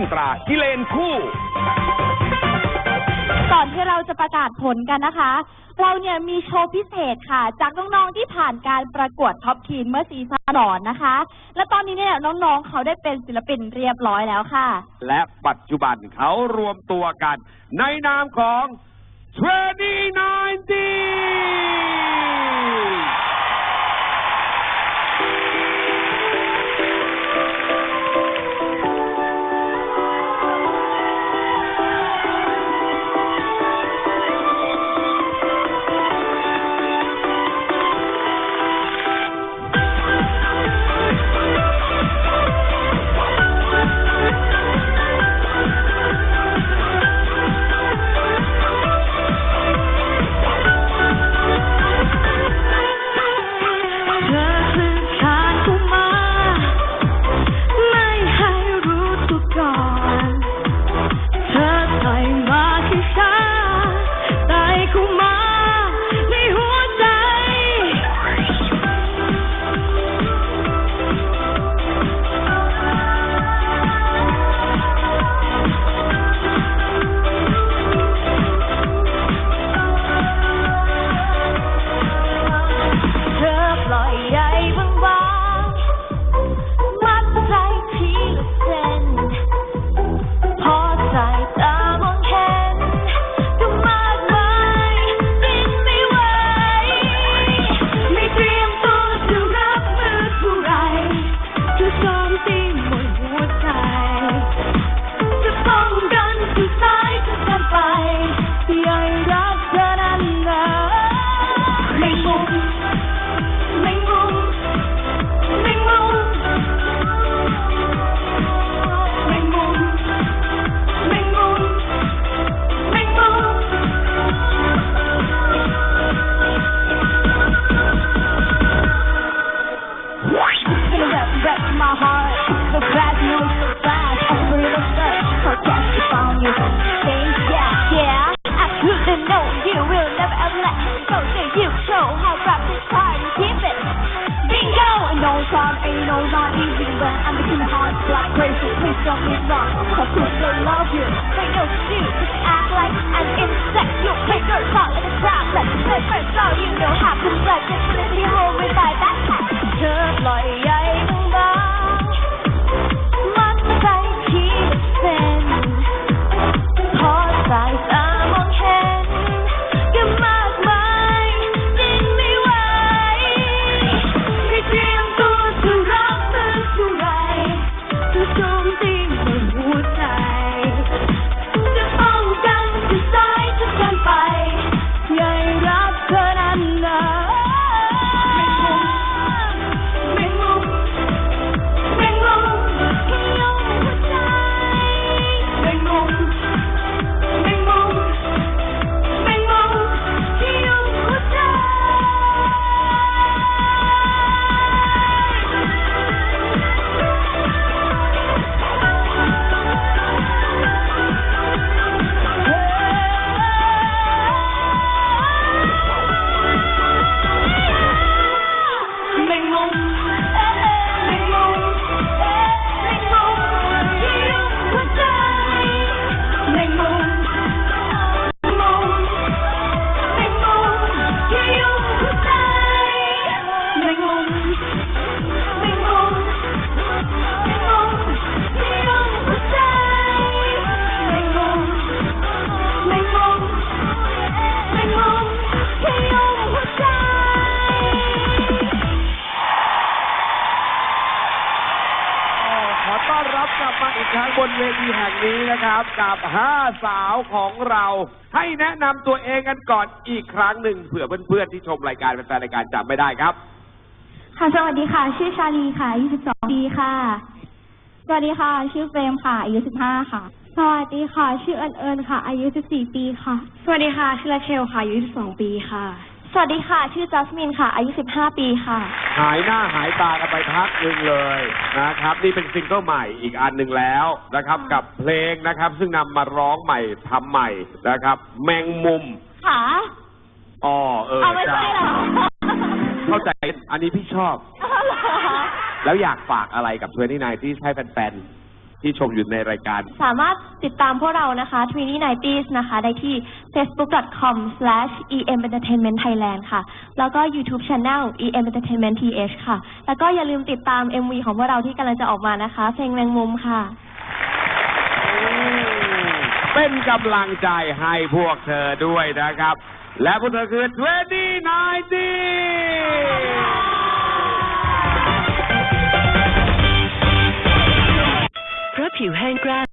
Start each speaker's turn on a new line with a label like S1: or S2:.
S1: นตรากิเลนคู่
S2: ก่อนที่เราจะประกาศผลกันนะคะ เราเนี่ยมีโชว์พิเศษค่ะ จากน้องๆที่ผ่านการประกวดท็อปทีนเมื่อซีซั่นก่อนนะคะ และตอนนี้เนี่ยน้องๆเขาได้เป็นศิลปินเรียบร้อยแล้วค่ะ
S1: และปัจจุบันเขารวมตัวกัน ในนามของ2019
S3: ไ cloud ain't no not easy But I'm the king hard. Black crazy, Please don't get wrong. Cause people love you. They know you Just act like I'm instant นี้นะ
S1: ครับ กับห้าสาวของเรา ให้แนะนำตัวเองกันก่อนอีกครั้งหนึ่งเผื่อเพื่อนๆที่ชมรายการเป็นแฟนรายการจำไม่ได้ครับ
S2: ค่ะ สวัสดีค่ะ ชื่อชาลีค่ะอายุ12ปีค่ะ สวัสดีค่ะ ชื่อเฟรมค่ะ อายุ 15 ค่ะ สวัสดีค่ะ ชื่อเอิญเอิญค่ะ อายุ 14 ปีค่ะ สวัสดีค่ะ ชื่อลาเชลค่ะ อายุ12ปีค่ะ สวัสดีค่ะ ชื่อจัสมินค่ะ อายุ 15 ปีค่ะ
S1: หายหน้าหายตากันไปพักหนึ่งเลยนะครับ นี่เป็นซิงเกิลใหม่อีกอันหนึ่งแล้วนะครับ กับเพลงนะครับ ซึ่งนำมาร้องใหม่ทำใหม่นะครับ แมงมุม
S2: ค่ะ
S1: อ๋อเออ
S2: เอาไม่ใช่เหรอ
S1: เข้าใจอันนี้พี่ชอบ
S2: เอาเหรอ
S1: แล้วอยากฝากอะไรกับทเวนตี้ไนที่ให้แฟน ที่ชมอยู่ในรายการ
S2: สามารถติดตามพวกเรานะคะ t w i n i n i t i s นะคะ ได้ที่ facebook.com/ementertainmentthailand ค่ะ แล้วก็ YouTube Channel ementertainmentth ค่ะ แล้วก็อย่าลืมติดตาม MV ของพวกเราที่กำลังจะออกมานะคะ เพลงแมงมุมค่ะ
S1: เป็นกำลังใจให้พวกเธอด้วยนะครับ และพวกเธอคือ2019
S4: เพร